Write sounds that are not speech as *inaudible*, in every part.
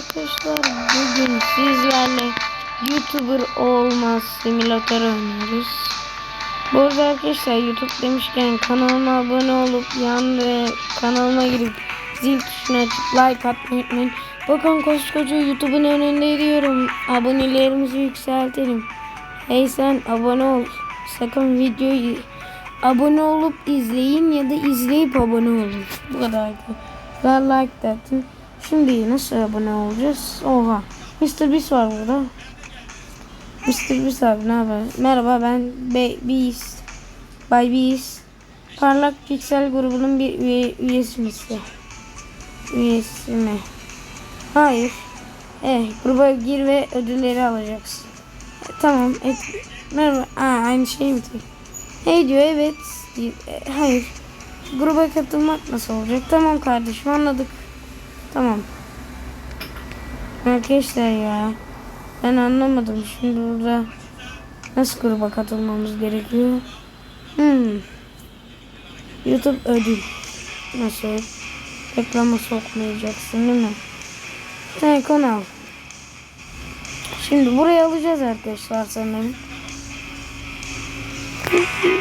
arkadaşlar. Bugün sizlerle YouTuber olma simülatörü oynuyoruz. Bu arada arkadaşlar YouTube demişken kanalıma abone olup yan ve kanalıma girip zil tuşuna like atmayı unutmayın. Bakın koskoca YouTube'un önünde diyorum. Abonelerimizi yükseltelim. Hey sen abone ol. Sakın videoyu abone olup izleyin ya da izleyip abone olun. Bu kadar. Like de atın. Şimdi nasıl abone olacağız? Oha. Mr. Beast var burada. Mr. Beast abi ne haber? Merhaba ben Be Beast. Bay Beast. Parlak Piksel grubunun bir üye, üyesi misin? Üyesi mi? Hayır. Eh, gruba gir ve ödülleri alacaksın. E, tamam. Et, merhaba. Aa, aynı şey mi? Hey diyor evet. E, hayır. Gruba katılmak nasıl olacak? Tamam kardeşim anladık. Tamam. Arkadaşlar ya. Ben anlamadım. Şimdi burada nasıl gruba katılmamız gerekiyor? Hmm. YouTube ödül. Nasıl? Reklama sokmayacaksın değil mi? Sen konu al. Şimdi buraya alacağız arkadaşlar sanırım.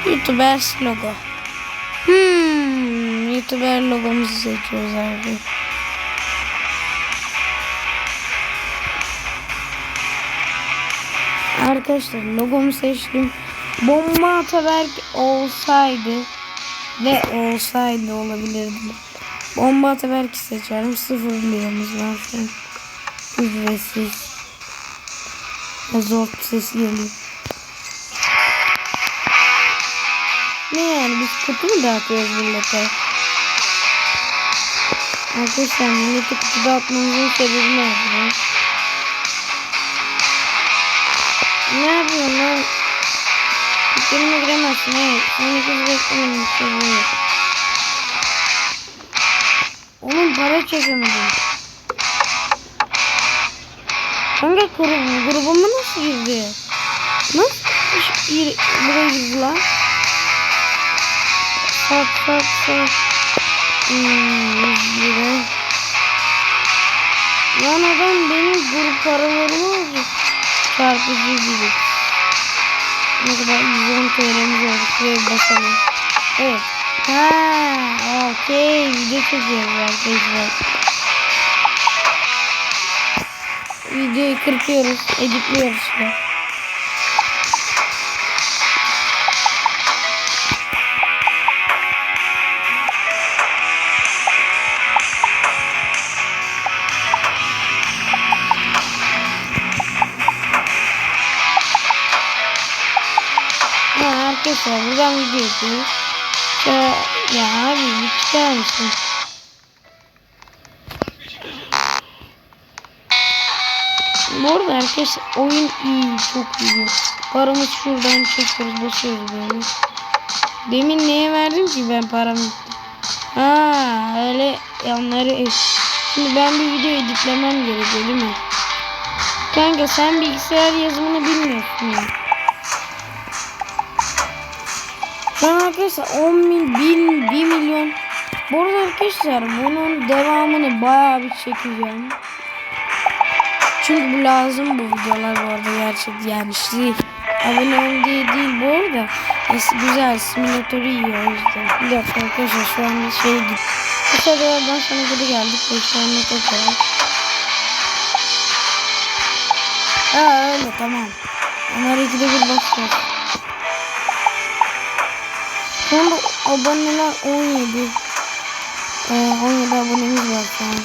YouTuber logo. Hmm, YouTuber logomuzu seçiyoruz abi. Arkadaşlar logomu seçtim. Bomba Ataberk olsaydı ve olsaydı olabilirdi. Bomba Ataberk'i seçerim. Sıfır liramız var şu an. Ücretsiz. Zor sesi geliyor. Ne yani biz kutu mu dağıtıyoruz millete? Arkadaşlar millete kutu dağıtmamızın sebebi ne? Ne yapıyorsun lan? Dükkanıma giremezsin evet. Seni kız beklemedim seviyorum. Onun para çekemedim. Kanka grubu, grubuma nasıl girdi? Nasıl gir, buraya girdi lan? Sat sat sat. Hmm, 100 lira. Lan adam benim grup paralarımı aldı. Çarpıcı gibi. Ne kadar 110 TL'miz oldu. Şuraya basalım. Evet. Ha, okey. Video çekiyoruz arkadaşlar. Videoyu kırpıyoruz. Editliyoruz şimdi. Arkadaşlar buradan video yapıyoruz. Ya, ya abi çıkar mısın? Bu arada arkadaşlar oyun iyi çok iyi. Paramız şuradan çekiyoruz basıyoruz böyle. Demin neye verdim ki ben paramı? Ha öyle yanları Şimdi ben bir video editlemem gerekiyor değil mi? Kanka sen bilgisayar yazımını bilmiyorsun ya. An arkadaşlar 10 bin, 1, 1 milyon. Bu arada arkadaşlar bunun devamını bayağı bir çekeceğim. Çünkü bu lazım bu videolar bu arada gerçekten yani şey abone ol diye değil bu arada es güzel simülatörü iyi o yüzden. Bir dakika arkadaşlar şu anda şey git. Bu seferden sonra geri geldik şu anda tekrar. Ha öyle tamam. Onlar ikide bir başlıyor. Anda aboneler 17. Ee, 17 abonemiz var şu an.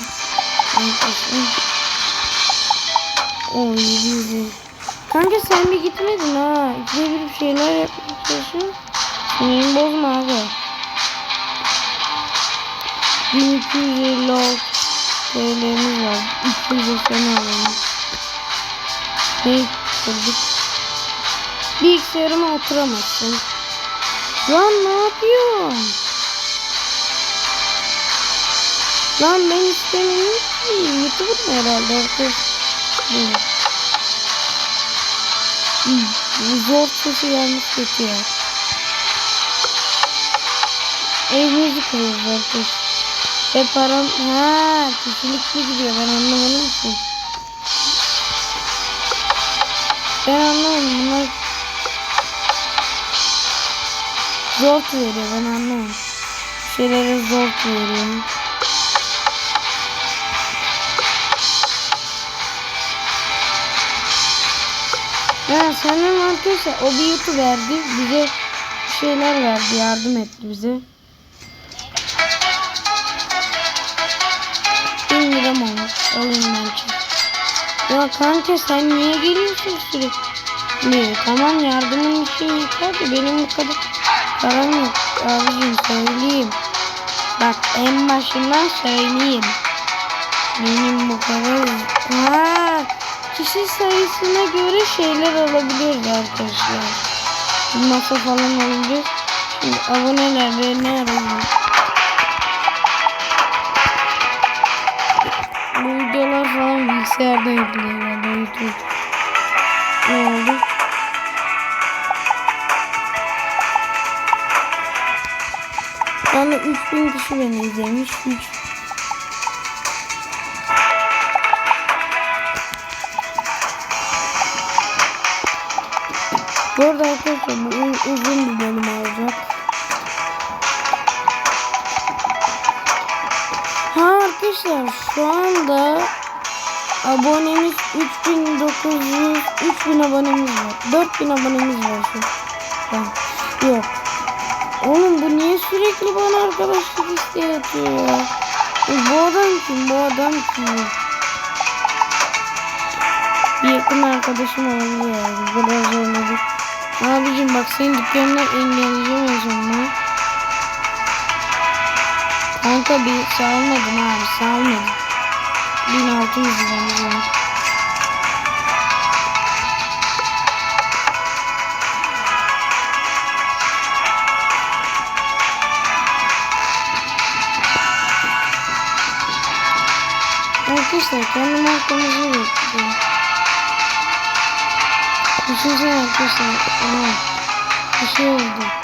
O 700. Kanka sen bir gitmedin ha. Bir şeyler yapmak çalışıyorsun. Sinirimi bozma abi. 1256 TL'miz var. 200 sene alalım. Ne kırdık? Bilgisayarıma oturamazsın. Lan ne yapıyorsun? Lan ben istemiyorum ki. YouTuber mu herhalde? Bu zor sesi gelmiş kötü ya. Evimizi kırıyoruz arkadaşlar. Şey param ha kişilikli gidiyor ben anlamadım ki. Ben anlamadım bunlar zor veriyor ben anlamadım. Şeylere zor veriyor. Ya sanırım arkadaşlar o bir YouTube verdi bize şeyler verdi yardım etti bize. 1000 liram olmuş alayım bence. Ya kanka sen niye geliyorsun sürekli? Tamam yardımın için yeter de benim bu kadar param yok. Abicim söyleyeyim. Bak en başından söyleyeyim. Benim bu kadar... Ha, kişi sayısına göre şeyler alabiliyoruz arkadaşlar. Masa falan alabiliyoruz. Şimdi abonelerde ne arayayım? Bu videolar falan bilgisayarda yapılıyor herhalde YouTube. 3000 kişi beni izlemiş. 3 Bu arada arkadaşlar bu uzun bir bölüm olacak. Ha arkadaşlar şu anda abonemiz 3900 3000 abonemiz var. 4000 abonemiz var şu an. Yok. Oğlum bu niye sürekli bana arkadaşlık isteği atıyor ya? Bu adam kim? Bu adam kim? Bir yakın arkadaşım olabilir ya. Bu kadar zorladı. Abicim bak senin dükkanından engelleyeceğim o zaman. Kanka bir salmadım abi salmadım. 1600 liramız Arkadaşlar kendim arkamızı bekliyorum. Düşünsene arkadaşlar. Aha. Bir şey oldu.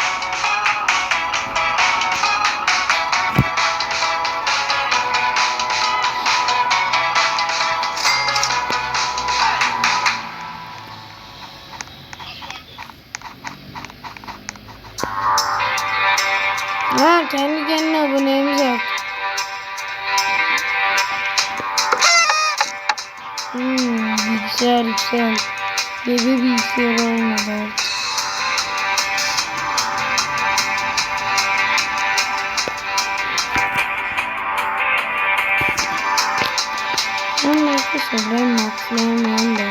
Ben maxlayamıyorum da.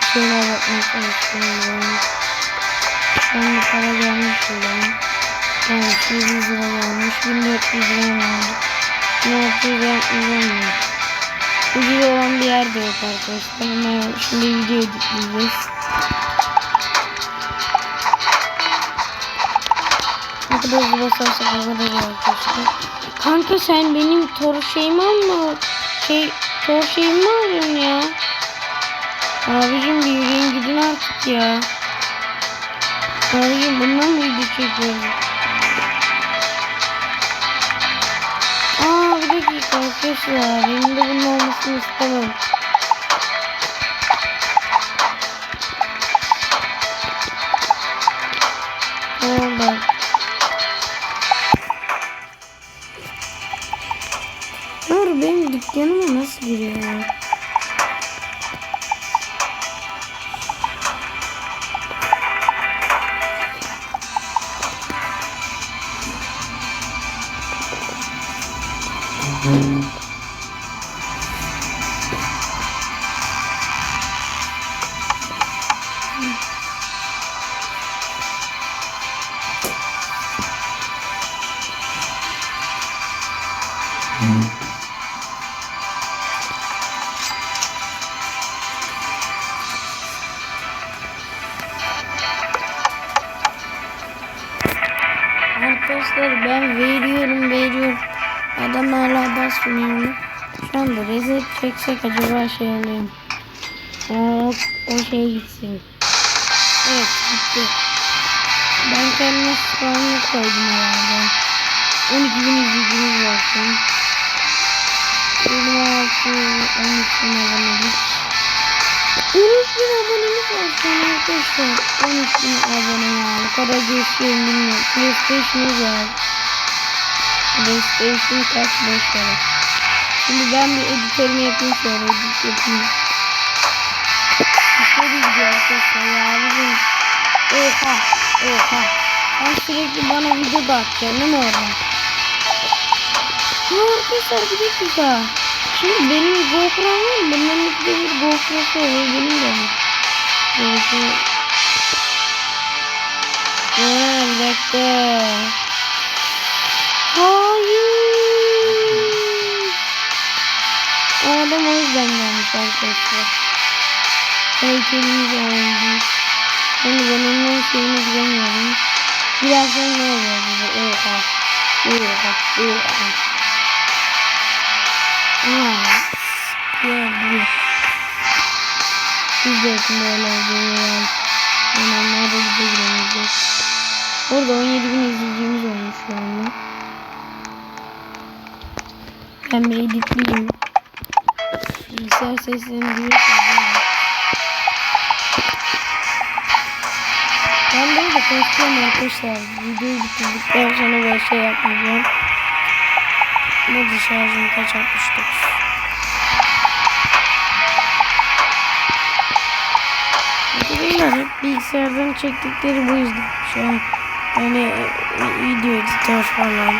Bir şeyler yapmaya çalışıyorum. Ben de para gelmiş buradan. Yani 200 lira gelmiş. 1400 lira gelmiş. Ne yapacağız yapmayacağım ya. Ucuz olan bir yer de yok arkadaşlar. Ama şimdi video editleyeceğiz. Ne kadar hızlı basarsak o kadar iyi arkadaşlar. Kanka sen benim tor şeyimi alma. Şey tor şeyimi mi alıyorsun ya? Abicim bir yürüyün gidin artık ya. Abicim bundan mı video çekiyorum? Aa bir dakika arkadaşlar. Benim de bunun olmasını istemem. Ne oldu? Ben veriyorum veriyorum. Adam hala basmıyor. Şu anda rezil çeksek acaba şey alayım. O, o şey gitsin. Evet gitti. Ben kendime spamlı koydum herhalde. 12 bin izleyicimiz var şu an. 26 13 bin abonelik. 13 bin abonemiz var şu an arkadaşlar. 13 bin abone ya. O kadar geçiyorum bilmiyorum. PlayStation'ımız var. PlayStation kaç boş ver. Şimdi ben bir editörümü yapayım sonra edit yapayım. Bir video arkadaşlar ya bizim. Oha oha. Sen sürekli bana video da atacaksın değil mi oradan? Ha arkadaşlar bir dakika. Şimdi benim GoPro'm var mı? Bunların ikide bir GoPro'su oluyor benim de. GoPro. Ha bir dakika. Adam o yüzden gelmiş arkadaşlar. Heykelimiz oldu. Şimdi ben onun şeyini bilemiyorum. Birazdan ne oluyor bize? Oha. Oha. Oha. Aa. Ya bu. Biz de yakında öyle olduğunu yani. Hemen nerede bize giremeyeceğiz. Orada 17 bin izleyicimiz olmuş şu anda. Ben bir editleyeyim. Bilgisayar seslerini duyuyorsunuz. Ben böyle konuşuyorum arkadaşlar. Videoyu bitirdikten sonra böyle şey yapmayacağım. Modu şarjım kaç 69. Arkadaşlar hep bilgisayardan çektikleri bu yüzden. Şu an yani video editör falan.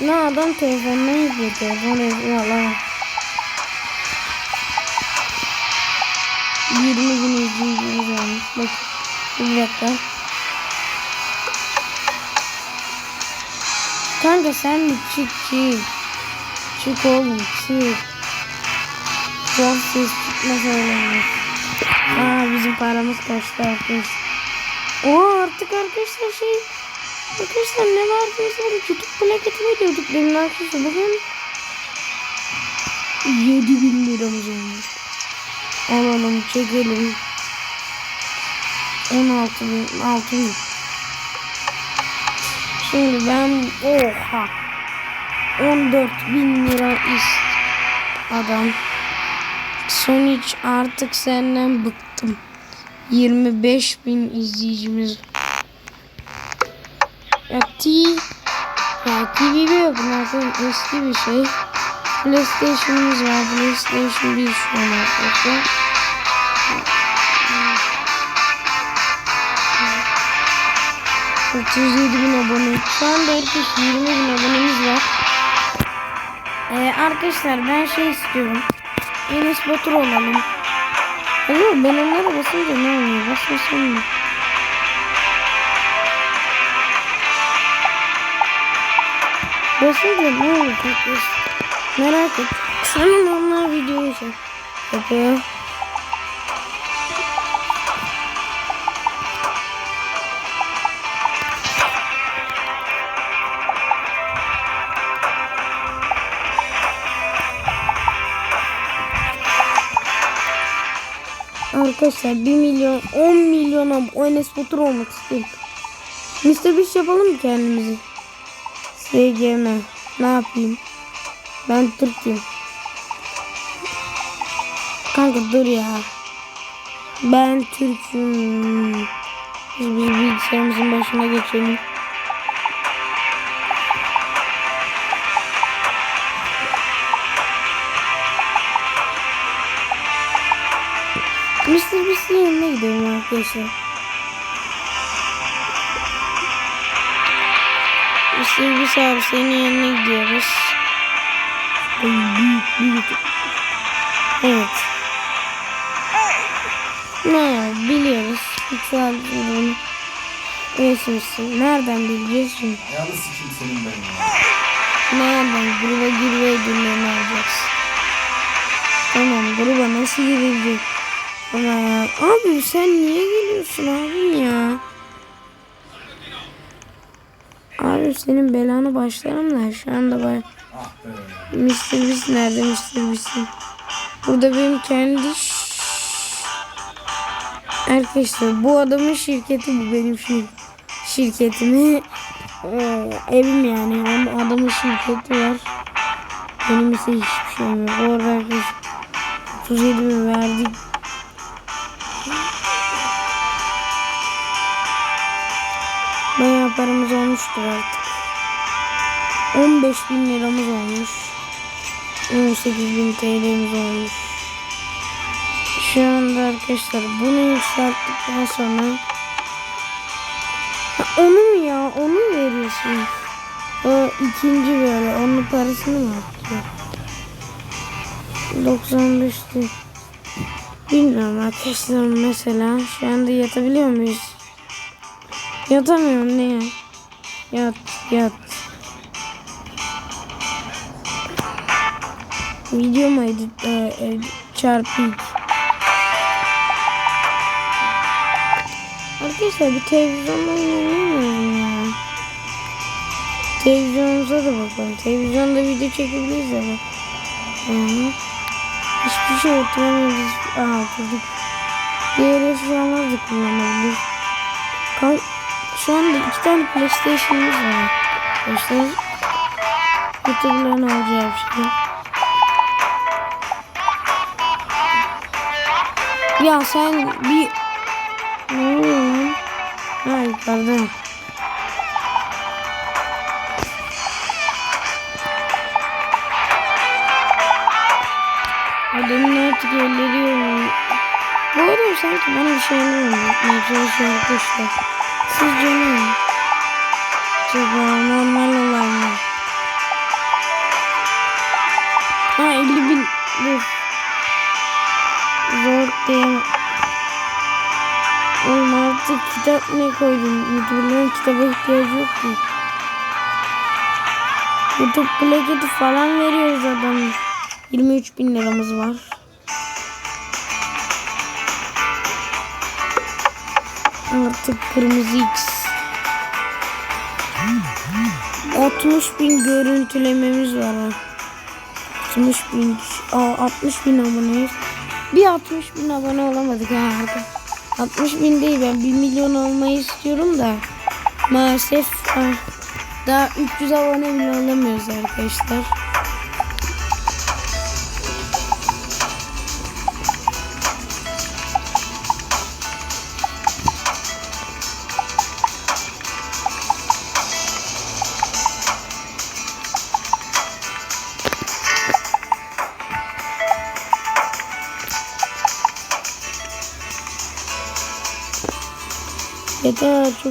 Ne adam telefonuna yüklüyor telefonu yüklüyor lan. 20 bin izleyicimiz olmuş. Bak bir dakika. Kanka sen bir çık çık. Çık oğlum çık. Çok çıkmaz öyle. Aa bizim paramız kaçtı arkadaşlar. Oo artık arkadaşlar şey Arkadaşlar ne verdiniz var? YouTube plaketi veriyorduk benim arkadaşlar. Bugün 7000 liramız olmuş. Alalım çekelim. 16 bin, 6 bin. Şimdi ben oha 14 bin lira ist adam. Sonuç artık senden bıktım. 25 bin izleyicimiz ya Ya TV yok zaten eski bir şey. PlayStation'ımız var. PlayStation 1 şu an arkadaşlar. ...37 bin abone. Şu anda herkes 20 bin abonemiz var. Ee, arkadaşlar ben şey istiyorum. Enes Batur olalım. Hayır ben onlara basınca ne oluyor? Basmasam mı? Basınca ne olur tekrar? Merak et. Sanırım onlar videoyu şey yapıyor. Arkadaşlar 1 milyon 10 milyona Enes Batur olmak istiyorum. Mr. Beast yapalım mı kendimizi? SGM. Ne yapayım? Ben Türk'üm. Kanka dur ya. Ben Türk'üm. Biz bilgisayarımızın başına geçelim. Mr. Beast'in yanına gidelim arkadaşlar. Beast abi senin yanına gidiyoruz. Büyük büyük. Evet. Ne biliyoruz. Pixel ürün. Resimsin. Nereden bileceğiz şimdi? Yalnız sikim senin ben ya. Nereden? Gruba gir ve ödüllerini alacaksın. Tamam gruba nasıl girilecek? Ama ya. Abi sen niye geliyorsun abim ya? Abi senin belanı başlarım da şu anda ben Ah be. Mr. Beast nerede Mr. Beast'in? Burada benim kendi Arkadaşlar bu adamın şirketi bu benim şir şirketimi Ee, evim yani onun adamın şirketi var. Benim ise hiçbir şeyim yok. Orada arkadaşlar 37 mi verdik? Bayağı paramız olmuştur artık. 15 bin liramız olmuş. 18 bin TL'miz olmuş. Şu anda arkadaşlar bunu yükselttikten sonra Ha, onu mu ya? Onu mu veriyorsun? O ikinci böyle. Onun parasını mı artıyor? 95'ti. Bilmiyorum arkadaşlar mesela şu anda yatabiliyor muyuz? Yatamıyorum niye? Yat yat. Video mu edit, e, edit çarpı iki. Arkadaşlar bir televizyonda oynayamıyorum ya. Televizyonumuza da bakalım. Televizyonda video çekebiliriz ya bak. Hı -hı. Hiçbir şey oturamıyoruz. Aa oturduk. Diğer eşyalar da kullanabilir. Kal Şu anda iki tane PlayStation'ımız var. Arkadaşlar. YouTube'ların alacağı bir şey. Ya sen bir ne oluyor lan? Ha yukarıda. Adamın artık elleri. Bu adam sanki bana bir şey anlatmaya çalışıyor arkadaşlar. Sizce ne? Acaba normal olan mı? Ha 50 bin. Dur. Zor değil. Oğlum artık kitap ne koydum? YouTuber'ların kitaba ihtiyacı yok ki. YouTube plaketi falan veriyoruz adamı. 23 bin liramız var. Artık kırmızı X. 60 bin görüntülememiz var. ha. 60 bin, aa, 60 bin aboneyiz. Bir 60 bin abone olamadık ha artık. 60 bin değil ben 1 milyon olmayı istiyorum da maalesef ah, daha 300 abone bile olamıyoruz arkadaşlar.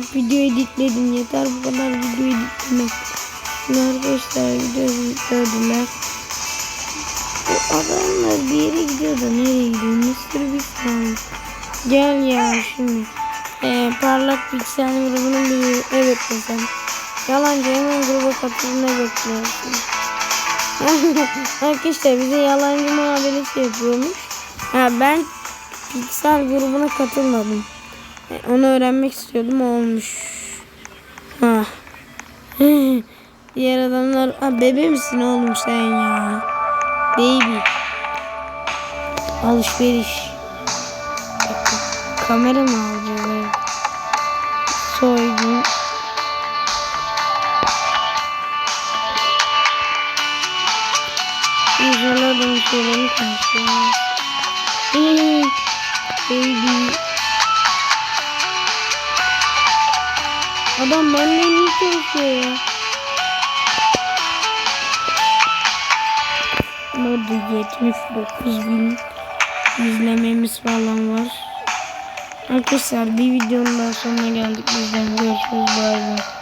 Çok video editledim yeter bu kadar video editlemek. Şimdi arkadaşlar video editlerdiler. Bu adamlar bir yere gidiyor da nereye gidiyor? Mr. Falan. Gel ya şimdi. Ee, parlak piksel grubunun bir evet desem. Yalancı hemen gruba katılını bekliyorsun. *laughs* arkadaşlar bize yalancı muhabbeti yapıyormuş. Ha, ben piksel grubuna katılmadım. Onu öğrenmek istiyordum olmuş. Ha. *gasps* Diğer adamlar ha, bebe misin oğlum sen ya? Baby. Alışveriş. Kamera mı alacağız? Arkadaşlar bir videonun daha sonuna geldik. Bizden görüşürüz. Bay bay.